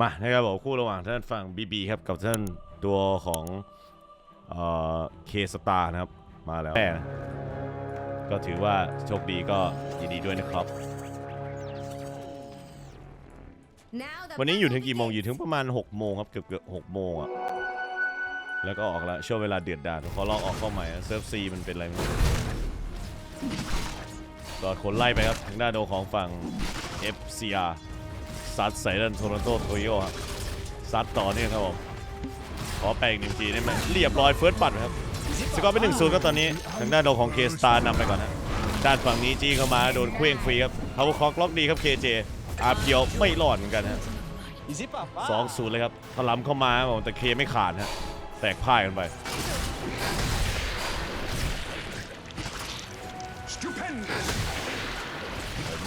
มานะครับผมคู่ระหว่างท่านฝั่งบีบีครับกับท่านตัวของเอ่อเคสตาร์นะครับมาแล้วแม่นะก็ถือว่าโชคดีก็ยินดีด้วยนะครับ วันนี้อยู่ถึงกี่โมงอยู่ถึงประมาณ 6 โมงครับเกือบเกือบ6โมงอะแล้วก็ออกแล้วช่วงเวลาเดือดดาลขอลองออกเข้าใหม่อะเซิร์ฟซีมันเป็นอะไรไม่รู้ก็คนไล่ไปครับทางด้านโดของฝั่ง FCR ซัดใส่ด้านโทรนโตโตโยครับซัดต่อเนื่องครับผมขอแปลงหนึ่งทีได้ไหมเรียบร้อยเฟิร์สบัตครับสกอร์เป็นหนึ่งศูนย์ครับตอนนี้ทางด้านโดของเคสตาร์นำไปก่อนนะด้านฝั่งนี้จี้เข้ามาโดนเคว้งฟรีครับเวอร์คอกล็อกดีครับเคเจอาเพียวไม่รอดเหมือนกันฮะสองศูนย์เลยครับถลำเข้ามาครับผมแต่เคไม่ขาดฮะแตกพ่ายกันไป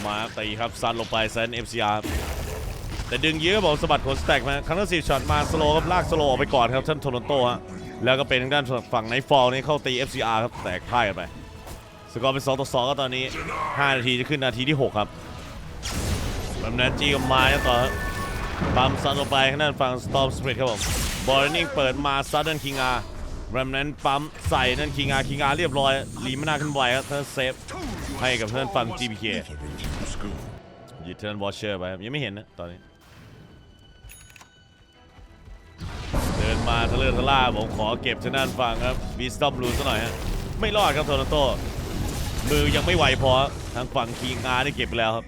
มาตีครับซัดลงไปเซน FCR แต่ดึงเยอะครับผมสะบัดขนสแต็กมาครั้งที่สี่ช็อตมาสโลครับลากสโลออกไปก่อนครับท่านโทรอนโตฮะแล้วก็เป็นทางด้านฝั่งไนฟอลนี่เข้าตี FCR ครับแตกพ่ายกันไปสกอร์เป็น2ต่อ2ก็ตอนนี้ 5 นาทีจะขึ้นนาทีที่ 6 ครับแบบนั้นจีกับมาครับต่อครับปั๊มซัดลงไปทางด้านฝั่ง Storm Spirit ครับผมบอลนิ่งเปิดมาซัดด้านคิงอาแรมนั้นปั๊มใส่นั่นคิงอาคิงอาเรียบร้อยลีมานาขึ้นไวครับท่านเซฟให้กับท่านฝั่ง GBK ยูเทิร์นวอชเชอร์ไปครับยังไม่เห็นนะตอนนี้ มาทะเลอะทะล่าผมขอเก็บทางด้านฝั่งครับวีสตอมรูซะหน่อยฮะไม่รอดครับโทนโตมือยังไม่ไหวพอทางฝั่งคีงอาได้เก็บไปแล้วครับ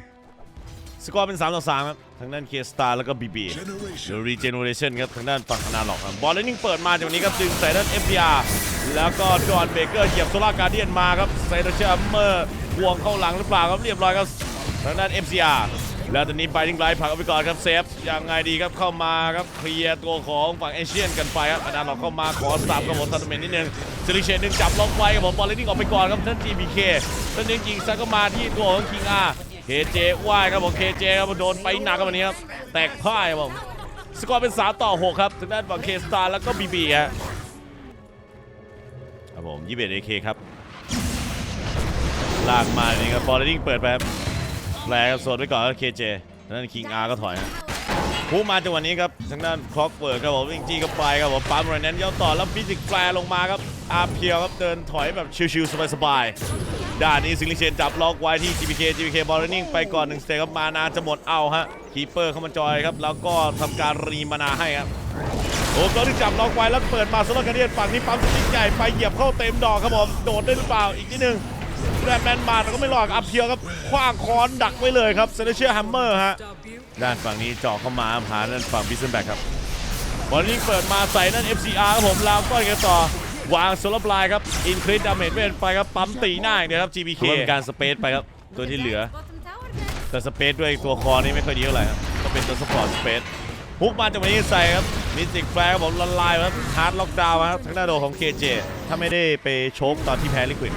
สกอร์เป็น3ต่อ3ครับทางด้านเคสตาร์แล้วก็บีบีเดี๋ยวรีเจเนอเรชันครับทางด้านฝั่งนาล็อกครับบอลเลนนิ่งเปิดมาจากวันนี้ครับดึงใส่ด้าน FPR แล้วก็จอห์นเบเกอร์เหยียบโซล่าการเดียนมาครับใส่ดัชเชอร์เมอร์ห่วงเข้าหลังหรือเปล่าครับเรียบร้อยครับทางด้าน FCR แล้วตอนนี้ไปทิ้งไลท์ผักเอาไปก่อนครับเซฟยังไงดีครับเข้ามาครับเคลียร์ตัวของฝั่งเอเชียนกันไปครับอนาล็อกเข้ามาขอสามกับผมทันเมนนิดนึงซิลิเชนหนึ่งจับล็อกไว้ครับผมบอลเลนนิ่งออกไปก่อนครับท่าน GBK ท่านจริงๆซักก็มาที่ตัวของคิงอาเคเจว่ายครับผมเคเจครับโดนไปหนักครับวันนี้ครับแตกพ่ายครับผมสกอร์เป็น3ต่อ6ครับทางด้านฝั่งเคสตาร์แล้วก็บีบีครับผม21 AK คครับลากมานี่ครับบอลเลนนิ่งเปิดไปครับ แลครับโซนไว้ก่อนครับเคเจทางด้นคิงอาร์ก็ถอยฮะพูมาจังหวะนี้ครับทางด้านคล็อกเปิดครับผมวิ่งจี้ก็ไปครับผมปั๊มไรแนนย่อต่อแล้วฟิสิกแฟร์ลงมาครับอาเพียวครับเดินถอยแบบชิวๆสบายๆด้านนี้ซิงลิเชนจับล็อกไว้ที่ GPK GPK บอลนิ่งไปก่อนหนึ่งสเตปครับมานาจะหมดเอาฮะคีเปอร์เข้ามาจอยครับแล้วก็ทำการรีมานาให้ครับโอ้ก็ที่จับล็อกไว้แล้วเปิดมาโลาร์กาเดียนฝั่งนี้ปั๊มสติ๊กใหญ่ไปเหยียบเข้าเต็มดอกครับผมโดดได้หรือเปล่าอีกนิดนึง แรมแมนมาแต่ก็ไม่รอดอัพเพียวครับคว้างค้อนดักไว้เลยครับเซนเชียร์แฮมเมอร์ฮะด้านฝั่งนี้เจาะเข้ามาหาด้านฝั่งบิสเซนแบกครับบอลลิงเปิดมาใส่นั่น FCR ครับผมแล้วก็กันต่อวางโซลาร์ปลายครับอินคริสดาเมจเป็นไปครับปั๊มตีหน้าอย่างเดียวครับ GBK รวมการสเปซไปครับตัวที่เหลือ แต่สเปซด้วยตัวคอนี่ไม่ค่อยดีเท่าไหร่ครับก็เป็นตัวสปอร์ตสเปซฮุกมาจากวันนี้ใส่ครับมิติกแฟร์ครับผมละลายครับฮาร์ดล็อกดาวน์ครับทางหน้าโดของ KJ ถ้าไม่ได้ไปโชกตอนที่แพ้ลิควิด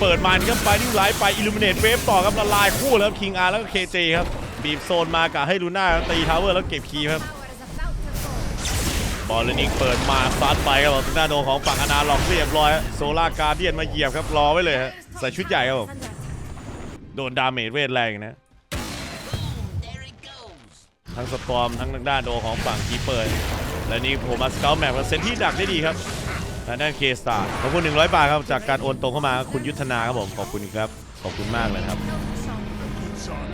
เปิดมาครับไปนิ้วไลท์ไปอิลูมิเนตเวฟต่อครับละลายคู่แล้วครับคิงอาร์แล้วก็ KJ ครับบีบโซนมากะให้ลูน่าตีทาวเวอร์แล้วเก็บคีครับบอลเลนิกเปิดมาซัดไปครับผมทางด้าโดนของฝั่งอนาล็อกเรียบร้อยโซล่าการเดียนมาเหยียบครับรอไว้เลยฮะใส่ชุดใหญ่ครับผมโดนดาเมจเวทแรงนะทั้งสตอมทั้งทางด้านโดของฝั่งคีเปอร์และนี่ผมมาสเกลแมปเซนที่ดักได้ดีครับ ทางด้านเคสตาร์ขอบคุณ 100 บาทครับจากการโอนตรงเข้ามาคุณยุทธนาครับผมขอบคุณครับขอบคุณมากเลยครับ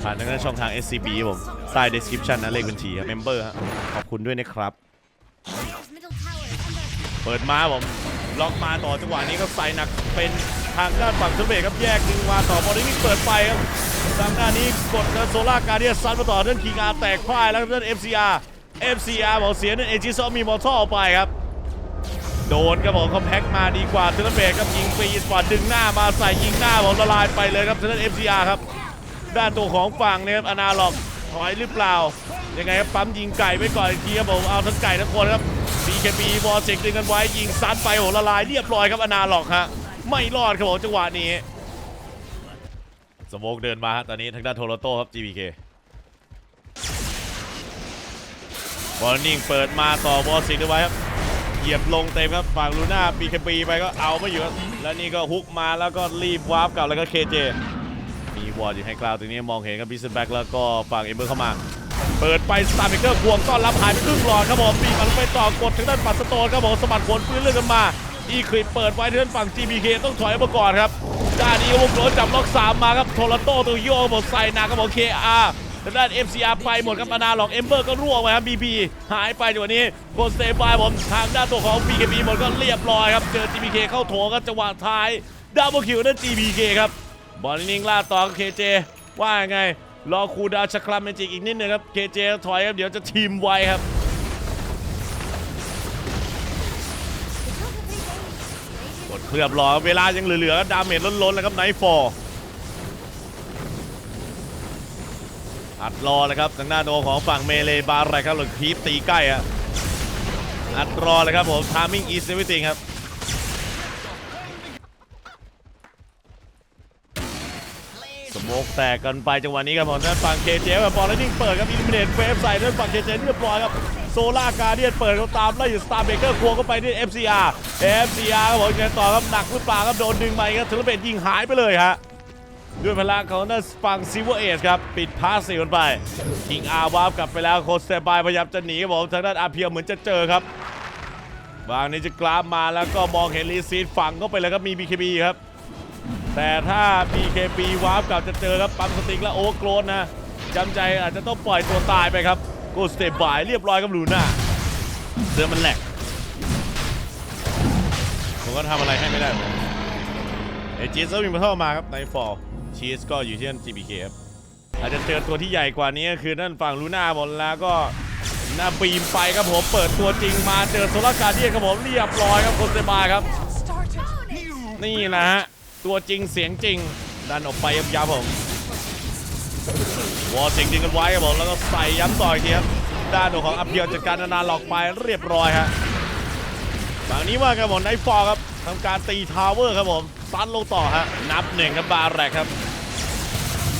ผ่านทางด้านช่องทาง SCB ครับผมใต้ description นะเลขบัญชีครับเมมเบอร์ฮะขอบคุณด้วยนะครับ เปิดมาผมล็อกมาต่อจังหวะนี้ก็ใส่หนักเป็นทางด้านฝั่งเซเบครับแยกดึงมาต่อบอลนี่เปิดไปครับทางด้านนี้กดโซล่าการเดียซัดมาต่อเดินคีงอาแตกพ่ายแล้วเดิน FCR FCR บอกเสียเดินเอจิซอมีมอท่อออกไปครับ โดนครับผมเขาแพ็กมาดีกว่าเทเลเบกครับยิงฟรีสปอร์ตดึงหน้ามาใส่ยิงหน้าผมละลายไปเลยครับเดิน FCR ครับ ด้านตัวของฝั่งเนี่ยครับอนาล็อกถอยหรือเปล่า ยังไงครับปั๊มยิงไก่ไว้ก่อนอีกทีครับผมเอาทั้งไก่ทั้งคนครับ BKB วอลเซกดึงกันไว้ยิงซัดไปโหละลายเรียบร้อยครับอนาล็อกฮะไม่รอดครับผมจังหวะนี้สโมกเดินมาฮะตอนนี้ทางด้านโทโรโต้ครับ GBK บอลนิ่งเปิดมาต่อบอลสิกเอาไว้ครับ เหยียบลงเต็มครับฝั่งลูน่า BKB ไปก็เอาไม่อยู่แล้วนี่ก็ฮุกมาแล้วก็รีบวาร์ปกลับแล้วก็ KJ มีวอร์ดอยู่ให้กราวตรงนี้มองเห็นกับบิสเซนแบ็กแล้วก็ฝั่งเอเบอร์เข้ามา เปิดไปสตาร์เบเกอร์ควงต้อนรับหายไปครึ่งหลอดครับผมปีมันไปต่อกดทางด้านปัดสโตนครับผมสะบัดขนฟื้นเรื่องกันมาอีคลิปเปิดไว้ทางด้านฝั่ง GBK ต้องถอยออกมาก่อนครับด้านนี้วงโรจับล็อกสามมาครับโทรโต้ตัวโยกหมดใส่หนักครับผม KR ทางด้าน MCR ไปหมดครับมานาหลอกเอมเบอร์ก็ร่วงไปครับ BP หายไปจังหวะนี้โกสเตบายผมทางด้านตัวของ BKB หมดก็เรียบร้อยครับ เจอ GBK เข้าโถครับจังหวะท้ายดับเบิลคิวนั่น GBK ครับบอลนิ่งล่าต่อ KJ ว่าไง รอคูดาวชักคลัมเมจิกอีกนิดนึงครับ KJ ถอยครับเดี๋ยวจะทีมไวครับกดเคลือบรอครับเวลายังเหลือๆดาเมจล้นๆแล้วครับไนท์ฟอร์ อัดรอเลยครับทางหน้าโดของฝั่งเมเลบาร์ไรครับหลุดพีปตีใกล้อะอัดรอเลยครับผมทามิ่งอีสเอวิติงครับสมกแตกกันไปจังหวะนี้ครับผมด้านฝั่งเคเจกับบอลแล้วนิ่งเปิดครับอิลิมิเนตเวฟใส่ด้านฝั่งเคเจเรียบร้อยครับโซล่าการเดียนเปิดเขาตามไล่อยู่สตาร์เบเกอร์ควงเข้าไปที่ FCR FCR ครับผมยังไงต่อครับหนักหรือเปล่าครับโดนดึงไปครับเทเลเบตยิงหายไปเลยฮะ ด้วยพลังของด้านฝั่งซิเวอร์เอสครับ ปิดพาสซีกันไปคิงอาวาร์กลับไปแล้วโคสเตบายพยายามจะหนีครับผมทางด้านอาเพียวเหมือนจะเจอครับวางนี้จะกราฟมาแล้วก็มองเห็นลีซีดฝั่งเข้าไปเลยครับมี BKB ครับ แต่ถ้า PKP วาร์ปกลับจะเจอครับปั๊มสติ๊กและโอเวอร์โกรนนะจำใจอาจจะต้องปล่อยตัวตายไปครับกูสเตบายเรียบร้อยกับลูน่าเสื้อมันแหลกผมก็ทำอะไรให้ไม่ได้เอนกันเอจีสก็มีมาเข้ามาครับในฟอล ชีสก็อยู่ที่นั่น GBK ครับอาจจะเจอตัวที่ใหญ่กว่านี้ก็คือนั่นฝั่งลูน่าหมดแล้วก็หน้าบีมไปครับผมเปิดตัวจริงมาเจอโซลาการเดียครับผมเรียบร้อยครับคสเตบาครับ นี่นะฮะตัวจริงเสียงจริงดันออกไปยับๆผมวอลเสียงจริงกันไว้ครับผมแล้วก็ใส่ย้ำต่ออีกทีครับด้านของอภิเยจัดการนานาหลอกไปเรียบร้อยฮะฝั่งนี้ว่าครับผมไนท์ฟอร์ครับทำการตีทาวเวอร์ครับผมซัดลงต่อฮะนับหนึ่งครับบาร์แรกครับ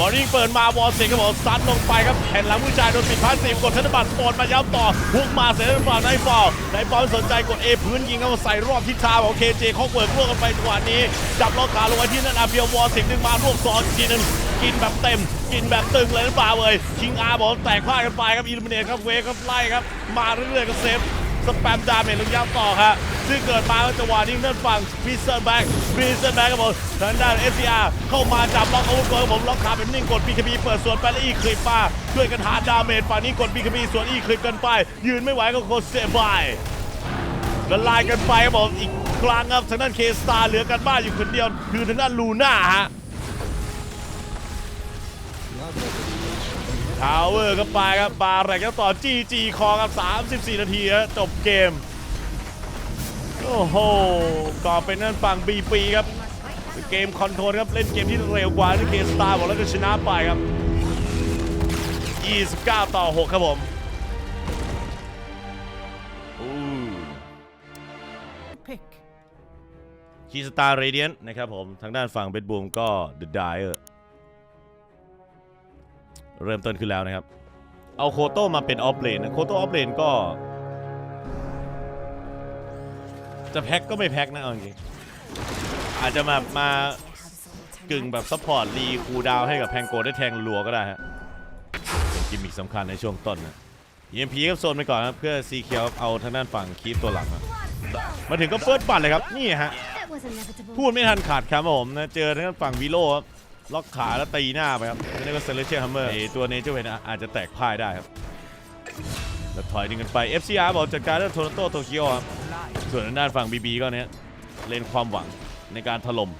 บอลลิงเปิดมาวอลเสียงครับผมซัดลงไปครับแผ่นหลังผู้ชายโดนปิดพาสซีกดธนบัตรโอนมาย้ำต่อฮุกมาเสร็จแล้วฝั่งไนท์ฟอร์ไนท์ฟอร์ไม่สนใจกด A พื้นยิงเข้ามาใส่รอบทิศทางของเคเจเขาเปิดร่วงกันไปจังหวะนี้ จับล็อกขาลงไว้ที่นั่นอาเพียววอลเสียงดึงมารวบซ้อนทีนึงกินแบบเต็ม กินแบบตึงเลยหรือเปล่าเอ่ยคิงอาร์บอกแตกพ่ายกันไปครับอิลมิเนตครับเวฟครับไล่ครับมาเรื่อยๆก็เซฟ สแปมดาเมจลงย้ำต่อครับซึ่งเกิดมาจังหวะนี้นั่นฝั่งพิเซอร์แบ็กพิเซอร์แบ็กครับผมทางด้านเอสซีอาร์เข้ามาจับล็อกอาวุธก่อนครับผมล็อกขาเป็นนิ่งกดบีคบีเปิดสวนไปแล้วอีคลิปมาช่วยกันหาดาเมจฝั่งนี้กดบีคบีสวนอีคลิปกันไป ยืนไม่ไหวก็โคเซบายละลายกันไปครับผมอีกครั้งครับทางด้านเคสตาเหลือกันบ้านอยู่คนเดียวคือทางด้านลูน่าฮะ ทาวเวอร์ก็ไปครับบาร์แรกก็ต่อจีจีคอครับ 34 นาทีฮะจบเกม โอ้โหก่อเป็นนั่นฝั่งบีปีครับ เกมคอนโทรลครับ เล่นเกมที่เร็วกว่าที่เคสตาร์บอกแล้วก็ชนะไปครับ 29 ต่อ 6 ครับผมอู้ Pick. คีสตาร์เรเดียนนะครับผม ทางด้านฝั่งเบดบูมก็ The Dyer เริ่ เริ่มต้นขึ้นแล้วนะครับ เอาโคโต้มาเป็นออฟเลนโคโต้ออฟเลนก็ จะแพ็คก็ไม่แพ็คนะเอาจริงอาจจะมามา กึ่งแบบซัพพอร์ตรีคูดาวให้กับแพงโกได้แทงรัวก็ได้ฮะ เป็นกิมมิคสำคัญในช่วงต้นนะ EMP ครับโซนไปก่อนครับ เพื่อซีเคียวเอาทางด้านฝั่งคีปตัวหลังมาถึงก็เฟิร์สบัตเลยครับ นี่ฮะ พูดไม่ทันขาดคำครับผมนะเจอทางด้านฝั่งวิโลครับ ล็อกขาแล้วตีหน้าไปครับนี่ก็เซเลเชียฮัมเมอร์ตัวเนเจอร์เวนอาจจะแตกพ่ายได้ครับแล้วถอยดึงกันไป FCR บอกจัดการเรื่องโทรโตโตเกียวครับส่วนด้านฝั่ง BB ก็เนี้ยเล่นความหวังในการถล่ม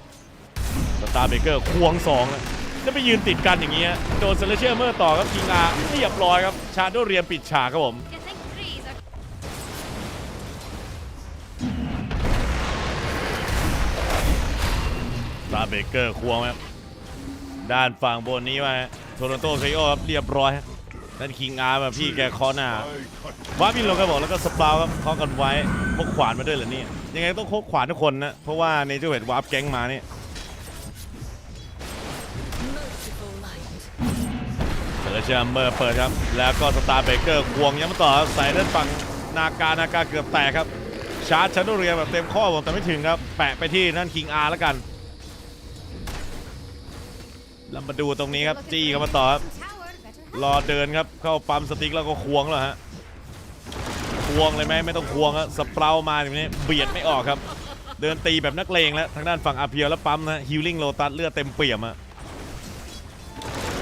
สตาร์เบเกอร์ควงสองนะจะไปยืนติดกันอย่างเงี้ยโดนเซเลเชียฮัมเมอร์ต่อครับคิงอาเรียบร้อยครับชาโดเรียมปิดฉากครับผม Getting trees are ลาเบเกอร์ควงครับ ด้านฝั่งบนนี้มาโทรอนโตเคโอครับเรียบร้อยนั่นคิงอาร์แบบพี่แกคอหน้าวาบินลงครับอกแล้วก็สปาวครับเคาะกันไว้พกขวานมาด้วยเหรอเนี่ยยังไงต้องพกขวานทุกคนนะเพราะว่าเนเจอร์เวดวาร์ปแก๊งมาเนี่ยเซอร์เชมเมอร์เปิดครับ แล้วก็สตาร์เบเกอร์ควงย้ำต่อใส่ด้านฝั่งนาการนาการเกือบแตกครับชาร์จชันโดเรียแบบเต็มข้อผมแต่ไม่ถึงครับ แปะไปที่นั่นคิงอาร์แล้วกัน แล้วมาดูตรงนี้ครับจี้เข้ามาต่อครับ tower. Better รอเดินครับเข้าปั๊มสติ๊กแล้วก็ควงแล้วฮะควงเลยไหมไม่ต้องควงครับสเปรามาอย่างนี้เบียดไม่ออกครับ เดินตีแบบนักเลงแล้วทางด้านฝั่งอาเพียวแล้วปั๊มนะฮิลลิ่งโลตัสเลือดเต็มเปี่ยมอะ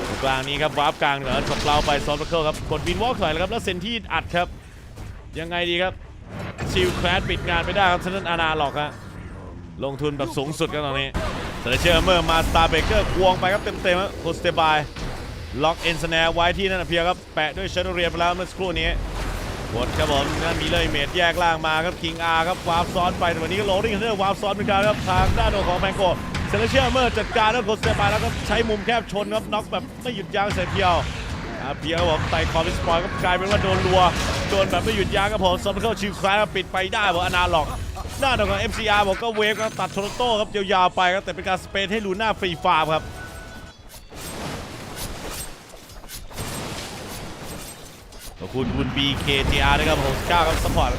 ตรงกลางนี้ครับวาร์ปกลางเหนือสเปราไปซอฟต์เคิลครับกดวินวอล์กถอยแล้วครับแล้วเซนที่อัดครับ ยังไงดีครับชิลแคลสปิดงานไปได้ครับทางด้านอานาล็อกฮะลงทุนแบบสูงสุดครับตอนนี้ เซเลเชอร์เมอร์มาสตาร์เบเกอร์ควงไปครับเต็มๆครับโคสเตบายล็อกเอ็นสแนร์ไว้ที่นั่นเพียครับ แปะด้วยเชนเรียไปแล้วเมื่อสักครู่นี้กดครับผมนั่นมีเลยเมดแยกล่างมาครับคิงอาร์ครับวาร์ปซ้อนไปแต่วันนี้ก็โรลลิ่งเนอร์วาร์ปซ้อนเหมือนกันครับทางด้านของแพงโกเซเลเชียเมื่อจัดการแล้วกดสเตปไปแล้วก็ใช้มุมแคบชนครับน็อกแบบไม่หยุดยั้งใส่เพียวเพียวครับผมไต่คอร์บิสปอยก็กลายเป็นว่าโดนรัวโดนแบบไม่หยุดยั้งครับผมซอมเข้าชิวคลายปิดไปได้บอกอนาล็อก หน้าของ MCR บอกก็เวฟก็ตัดโทรโต้ครับยาวๆไปครับแต่เป็นการสเปนให้ลูน่าฟรีฟาร์มครับขอบคุณคุณ BKTR นะครับผมก้าครับสปอร์ต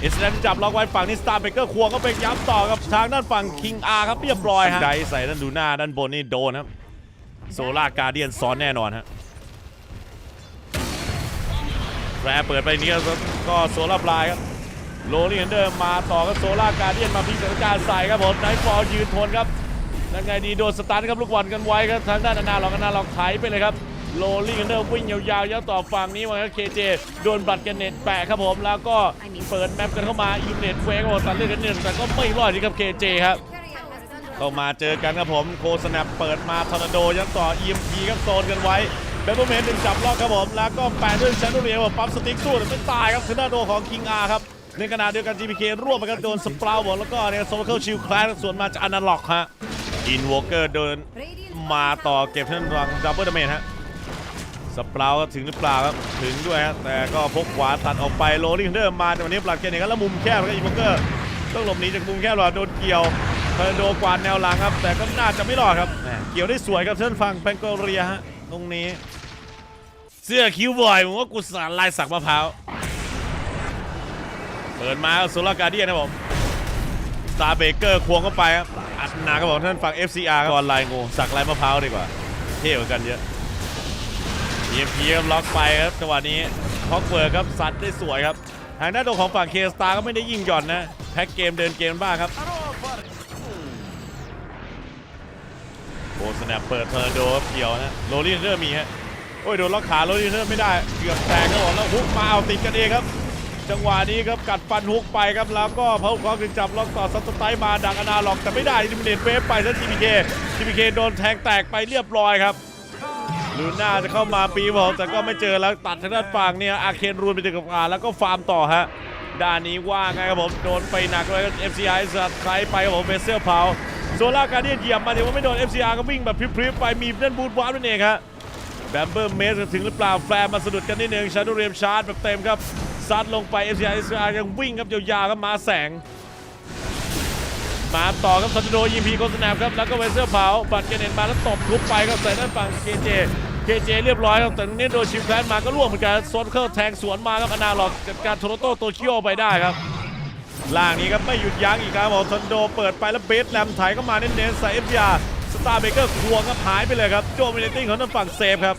เอสแลนจับล็อกไว้ฝั่งนี้สตาร์เบเกอร์ควงก็ไปย้ำต่อกับทางด้านฝั่ง King R ครับเรียบร้อยฮะไดใส่ด้านดูหน้าด้านบนนี่โดนครับโซล่าการเดียนซ้อนแน่นอนฮะแรเปิดไปนี้ก็ก็โซล่าปลายครับ โรลี่เฮนเดอร์มาต่อกับโซล่าการเดียนมาพิสถานการณ์ใส่ครับผมไนท์ฟอลยืนทนครับยังไงดีโดนสตาร์ทครับลูกบอลกันไว้ครับทางด้านนาล็อกอนาล็อกไถไปเลยครับโรลลิ่งกันเดอร์วิ่งยาวๆยาวต่อฝั่งนี้มาครับเคเจโดนบัตรกันเน็ตแปะครับผมแล้วก็เปิดแมปกันเข้ามาอิมเน็ตเฟกครับผมตัดเลือดกันเน็ตแต่ก็ไม่รอดที่ครับเคเจครับเข้ามาเจอกันครับผมโคสแนปเปิดมาทอร์นาโดยังต่อ EMP ครับโซนกันไว้เบเบอร์เมนดึงจับล็อกครับผมแล้วก็แปะด้วยแชนโดเรียผมปั๊มสติ๊กสู้แต่ไม่ตายครับทอร์นาโดของคิงอาครับ ในขณะเดียวกัน GPK ร่วมไปกันโดนสปราวบอกแล้วก็เนี่ยโซลเคิลชิลคลาสส่วนมาจากอนาล็อกฮะอินวอเกอร์เดินมาต่อเก็บท่านรังดับเบิลดาเมจฮะสปราวก็ถึงหรือเปล่าครับถึงด้วยฮะแต่ก็พกขวาตัดออกไปโรลลิ่งเดอร์มาแต่วันนี้ปลัดเกนเองแล้วมุมแคบแล้วก็อีโมเกอร์ต้องหลบหนีจากมุมแคบหรอโดนเกี่ยวเทอร์โดกวาดแนวหลังครับ แต่ก็น่าจะไม่รอดครับ เกี่ยวได้สวยครับเส้นฝั่งแพงโกเรียฮะตรงนี้ เสื้อคิวบอยผมว่ากุศลลายสักมะพร้าว ปิดมาโซลาการเดียนนะผมสตาร์เบเกอร์ควงเข้าไปครับอัดหนาครับผมท่านฝั่ง FCR ครับออนไลน์งูสักลายมะพร้าวดีกว่า เท่กว่ากันเยอะ EMP ครับล็อกไปครับจังหวะนี้ฮอกเวิร์ครับซัดได้สวยครับ ทางด้านตัวของฝั่งเคสตาร์ก็ไม่ได้ยิงหย่อนนะ แพ็กเกมเดินเกมบ้างครับโอ้สแนปเปิดเทอร์โดเกี่ยวนะโรลลี่เนอร์มีฮะโอ้ยโดนล็อกขาโรลลี่เนอร์ไม่ได้เกือบแตกครับผมแล้วฮุกมาเอาติดกันเองครับ จังหวะนี้ครับกัดฟันฮุกไปครับแล้วก็เพาคอกดึงจับล็อกต่อซัตไตล์มาดังอนาล็อกแต่ไม่ได้ดิมิเนตเวฟไปซะ GPK GPK โดนแทงแตกไปเรียบร้อยครับลูน่าจะเข้ามาปีผมแต่ก็ไม่เจอแล้วตัดทางด้านฝั่งเนี่ยอาเคนรูนไปถึงกับอาแล้วก็ฟาร์มต่อฮะด้านนี้ว่าไงครับผมโดนไปหนักเลย FCI สัตว์ใครไปครับผมเบเซลเผาโซล่าการเดียนเหยียบมาเดี๋ยวว่าไม่โดน FCR ก็วิ่งแบบพริบๆไปมีเล่นบูทวาร์ปนั่นเองครับแบมเบอร์เมสถึงหรือเปล่าแฟร์มาสะดุดกันนิดนึงชาร์ดเรียมชาร์จแบบเต็มครับ ซัดลงไป FCI ยังวิ่งครับยาวๆครับมาแสง มาต่อครับซันโดยิงพีโคสแนปครับแล้วก็เวเซอร์เผาบัตรเกเนตมาแล้วตบทุบไปครับใส่ด้านฝั่งเคเจเคเจเรียบร้อยครับแต่ตรงนี้โดนชิมแพลนมาก็ล่วงเหมือนกันโซนเคิลแทงสวนมาครับอนาล็อกจัดการโทโรโตโตเคียวไปได้ครับล่างนี้ครับไม่หยุดยั้งอีกครับผมซันโดเปิดไปแล้วเบสแลมไถเข้ามาเน้นๆใส่เอฟยาสตาร์เบเกอร์ควงครับหายไปเลยครับโจมิเลติ้งของทางฝั่งเซฟครับ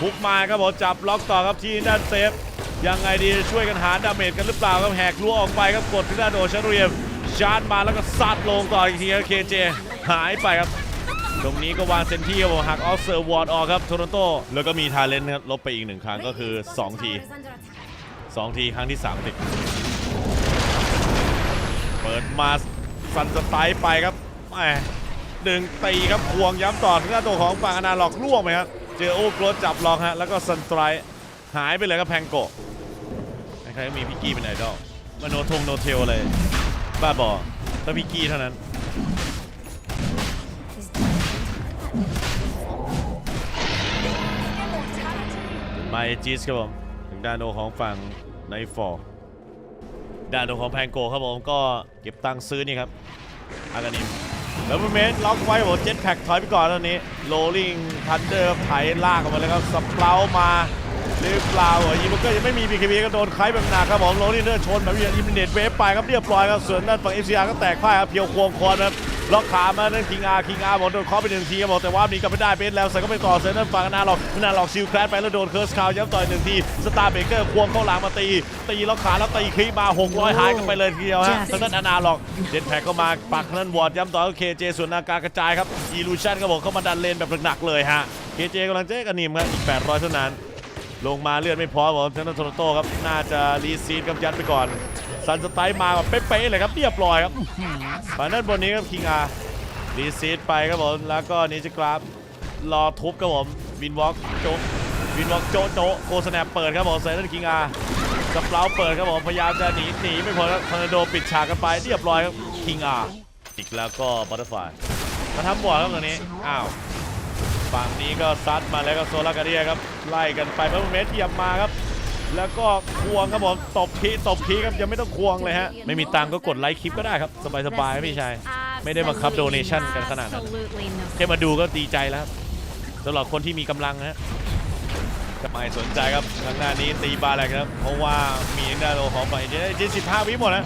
พุกมาครับผมจับล็อกต่อครับที่ด้านเซฟ ยังไงดีช่วยกันหาดาเมจกันหรือเปล่าครับแหกลัวออกไปครับกดที่ด้านโดชาเรียมชาร์จมาแล้วก็ซัดลงต่ออีกทีครับเคเจหายไปครับ ตรงนี้ก็วางเซนที่ครับผมหักออฟเซอร์วอร์ดออกครับโทรอนโตแล้วก็มีทาเลนต์ครับลบไปอีกหนึ่งครั้งก็คือ 2 ที 2 ทีครั้งที่ 3 ติด เปิดมาซันสไตล์ไปครับแหมดึงตีครับควงย้ำต่อทางด้านตัวของฝั่งอนาล็อกล่วงไปครับ เจอโอ้โกรธจับลอกฮะแล้วก็ซันสไตร์หายไปเลยครับแพงโกะ ใครๆก็มีพิกกี้เป็นไอดอลมาโนทงโนเทลเลยบ้าบอถ้าพิกกี้เท่านั้นมาเอจิสครับผมถึงดานโนของฝั่งไนฟอร์ดานโนของแพงโกครับผมก็เก็บตังค์ซื้อนี่ครับอากานิมแล้วเมนล็อกไว้ผมเจ็ตแพ็กถอยไปก่อนตอนนี้โรลลิงทันเดอร์ไถลากออกมาเลยครับสเปรามา หรือเปล่าเหรอยีบุกเกอร์ยังไม่มีบีเคบีก็โดนไคแบบหนักครับผมโรลลิงเดอร์ชนแบบอิมิเนตเวฟไปครับเรียบร้อยครับส่วนด้านฝั่งเอฟซีอาร์ก็แตกพ่ายครับเพียวควงคอนครับล็อกขามานั่นคิงอาคิงอาบอกโดนเคอไปหนึ่งทีครับบอกแต่ว่ามีกลับไม่ได้เป็นแล้วใส่ก็ไปต่อเซนนั่นฝั่งนาหลอกนาหลอกชิลแคลสไปแล้วโดนเคิร์สคาวย้ำต่อยหนึ่งทีสตาร์เบเกอร์ควงเข้าหลังมาตี ตีล็อกขาแล้วตีคลีมา600หายกันไปเลยทีเดียวฮะทางด้านอนาหลอกเจ็ดแพ็กก็มาปักนั่นวอร์ดย้ำต่อเคเจส่วนนากากระจายครับอีลูชันก็บอกเข้ามาดันเลนแบบหนักๆเลยฮะเคเจกำลังเจ๊กันนิมครับอีก800เท่านั้น ลงมาเลือดไม่พอผมทางด้านโทรโต้ครับ น่าจะรีซีดกับยัดไปก่อน ซันสไตล์มาแบบเป๊ะๆเลยครับเรียบร้อยครับฝั่งด้านบนนี้ครับคิงอารีซีดไปครับผมแล้วก็นี่จะกราฟรอทุบครับผมวินวอล์กโจวินวอล์กโจโจโกสแนปเปิดครับผมใส่ด้านคิงอาสเปลาเปิดครับผมพยายามจะหนีหนีไม่พ้นครับทอร์นาโดปิดฉากกันไปเรียบร้อยครับคิงอาอีกแล้วก็บัตเตอร์ฟลายมาทำบอร์ดครับตรงนี้อ้าว ฝั่งนี้ก็ซัดมาแล้วก็โซลากาเดียครับ ไล่กันไปเพิ่มเมตรเหยียบมาครับ แล้วก็ควงครับผมตบทีตบทีครับยังไม่ต้องควงเลยฮะ ไม่มีตังค์ก็กดไลค์คลิปก็ได้ครับ สบายๆครับพี่ชาย ไม่ได้บังคับ donation กันขนาดนั้น Absolutely no. แค่มาดูก็ดีใจแล้วครับสำหรับคนที่มีกำลังนะฮะจะไม่สนใจครับทางหน้านี้ตีบาแหลกครับ เพราะว่ามีหน้าโลของไปเจ๊สิบห้าวิหมดแล้ว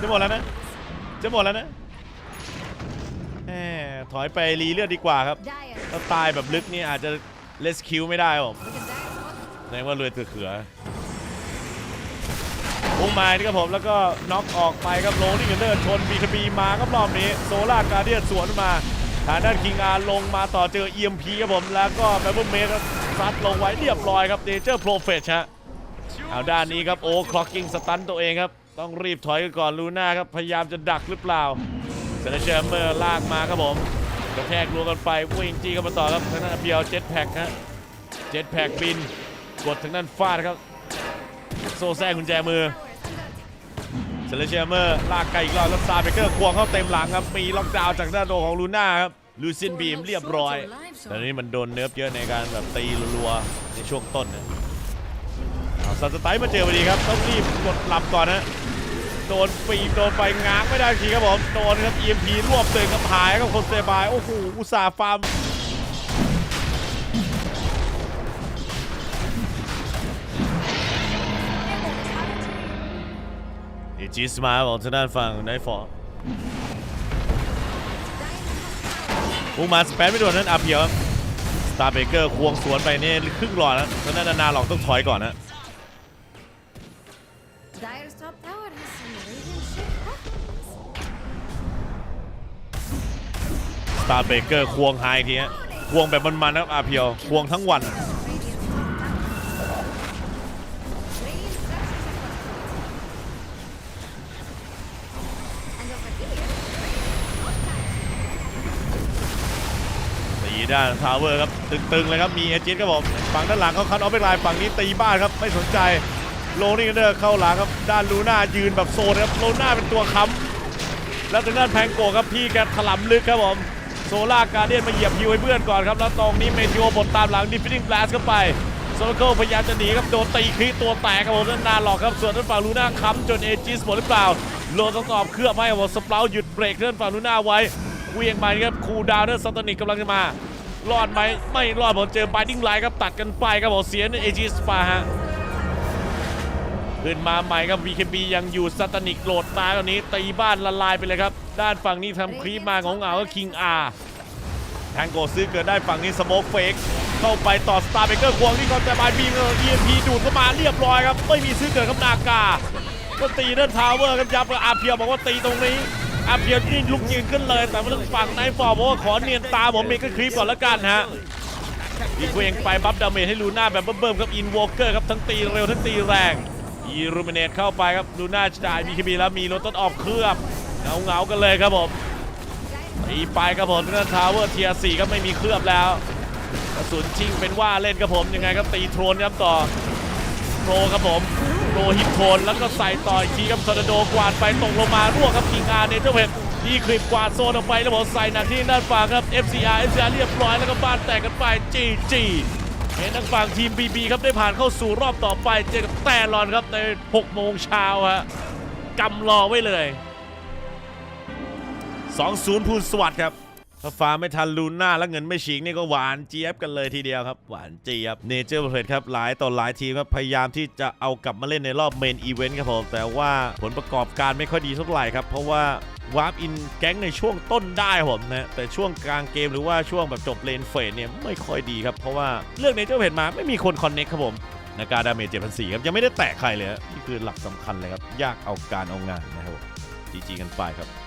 จะหมดแล้วนะจะหมดแล้วนะแหม ถอยไปรีเลือดดีกว่าครับ Dire. ถ้าตายแบบลึกนี่อาจจะเลสคิวไม่ได้ผม Look at that. แสดงว่าเรือเถื่อพุ่งมานี่ครับผมแล้วก็น็อกออกไปครับโลนี่กันเลิศชนบีคบีมาครับรอบนี้โซล่าการเดียนสวนมาทางด้านคิงอาลงมาต่อเจอ EMP ครับผมแล้วก็แบเบิลเมครับซัดลงไว้เรียบร้อยครับเนเจอร์โปรเฟชฮะเอาด้านนี้ครับโอ้คล็อกกิ้งสตันตัวเองครับ ต้องรีบถอยกันก่อนลูน่าครับ พยายามจะดักหรือเปล่า เซนเชอร์เมอร์ลากมาครับผมกระแทกรวมกันไปวิ่งจี้กันมาต่อครับทางด้านเบียวเจ็ตแพ็กฮะเจ็ตแพ็กบินกดทางด้านฟาดครับ โซ่แซงกุญแจมือเซเลเชียเมอร์ลากไกลอีกรอบแล้วซาเบเกอร์ควงเข้าเต็มหลังครับมีล็อกดาวน์จากด้านโดของลูน่าครับลูซินบีมเรียบร้อย แต่นี่มันโดนเนิร์ฟเยอะในการแบบตีรัวๆในช่วงต้นนะเอาซันสไตล์มาเจอพอดีครับต้องรีบกดหลับก่อนนะ โดนปีบโดนไปง้างไม่ได้ทีครับผม โดนครับ EMP รวบตึงครับหายครับคนเซบาย โอ้โห อุตสาห์ฟาร์มจิสมาบอกทางด้านฝั่งไนฟอร์พุ่งมาสเปนไม่โดนนั้นอัพเหียวสตาร์เบเกอร์ควงสวนไปเนี่ยครึ่งหลอดนะทางด้านนานาหลอกต้องถอยก่อนนะ ตาร์เบเกอร์ควงไฮทีฮะควงแบบมันๆนะครับอาเพียวควงทั้งวัน ตีด้านทาวเวอร์ครับ ตึงๆเลยครับ มีเอจิสครับผมฝั่งด้านหลังเขาคันออฟไปลน์ฝั่งนี้ตีบ้านครับ ไม่สนใจโลนี่กันเดอร์เข้าหลังครับ ด้านลูน่ายืนแบบโซนครับ โลน่าเป็นตัวค้ำแล้วทางด้านแพงโกครับพี่แกถล่ำลึกครับผม โซล่าการเดียนมาเหยียบฮิวให้เพื่อนก่อนครับ แล้วตรงนี้เมทิโอบดตามหลังดิฟฟินิ่งแบลสเข้าไปโซลโกพยายามจะหนีครับ โดนตีคลีตัวแตกครับผมด้านหนาหลอกครับ ส่วนด้านฝั่งลูน่าค้ำจนเอจิสหมดหรือเปล่าโลต้องตอบเคลือบให้ครับผมสเปราหยุดเบรกด้านฝั่งลูน่าไว้เวียงมานี่ครับคูดาวน์เดอร์ซัตตานิกกำลังจะมารอดไหมไม่รอดผมเจอไบดิ้งไลน์ครับตัดกันไปครับผมเสียนเอจิสปาฮะ ขึ้นมาใหม่ครับ VKB ยังอยู่สตานิกโหลดตาตอนนี้ตีบ้านละลายไปเลยครับ ด้านฝั่งนี้ทำครีปมาของเหงาก็คิงอาแทงโกซื้อเกิดได้ฝั่งนี้สโมกเฟกเข้าไปต่อสตาร์เบเกอร์ควงที่คอนแต่บายบีมเอ็มพีดูดเข้ามาเรียบร้อยครับ ไม่มีซื้อเกิดครับนากา ก็ตีเดินทาวเวอร์ครับยับกับอาเพียวบอกว่าตีตรงนี้อาเพียวนี่ลุกยืนขึ้นเลย แต่ว่าทางฝั่งนท์ฟอร์บอกว่าขอเนียนตาผมมีก็คลิปก่อนละกันฮะอีกเวงไปบัฟดาเมจให้ลูน่าแบบเบิ่มๆครับอินวอลเกอร์ครับทั้งตีเร็วทั้งตีแรง อีรูมิเนตเข้าไปครับลูน่าจ่ายมีคีบีแล้วมีรถต้นออกเคลือบเงาเงาๆกันเลยครับผมตีไปครับผมทางทาวเวอร์เทียร์สี่ก็ไม่มีเคลือบแล้วกระสุนชิงเป็นว่าเล่นครับผมยังไงครับตีโทรนครับต่อโปรครับผมโปรฮิปโทนแล้วก็ใส่ต่ออีกทีครับทอร์นาโดกวาดไปตกลงมาร่วงครับคิงอาร์เนเธอร์เพนดีคลิปกวาดโซนออกไปแล้วผมใส่หนักที่ด้านฝั่งครับ FCR FCR เรียบร้อยแล้วก็บ้านแตกกันไป GG เห็นทางฝั่งทีมบีบีครับได้ผ่านเข้าสู่รอบต่อไปเจอกับแต่รอนครับใน 6 โมงเช้าฮะกำรอไว้เลย 2-0พูนสวัสดิ์ครับ ถ้าฟ้าไม่ทันลูน่าแล้วเงินไม่ฉีกนี่ก็หวานเจี๊ยบกันเลยทีเดียวครับ หวานเจี๊ยบเนเจอร์เพลทครับหลายต่อหลายทีมครับพยายามที่จะเอากลับมาเล่นในรอบเมนอีเวนต์ครับผมแต่ว่าผลประกอบการไม่ค่อยดีสักเท่าไหร่ครับเพราะว่าวาร์ปอินแก๊งในช่วงต้นได้ผมนะแต่ช่วงกลางเกมหรือว่าช่วงแบบจบเลนเฟสเนี่ยไม่ค่อยดีครับเพราะว่าเลือกเนเจอร์เพลทมาไม่มีคนคอนเน็กครับผมนาการดาเมจเจ็ดพันสี่ครับ ยังไม่ได้แตะใครเลยนี่คือหลักสำคัญเลยครับ ยากเอาการเอางานนะครับผมจีจีกันไปครับ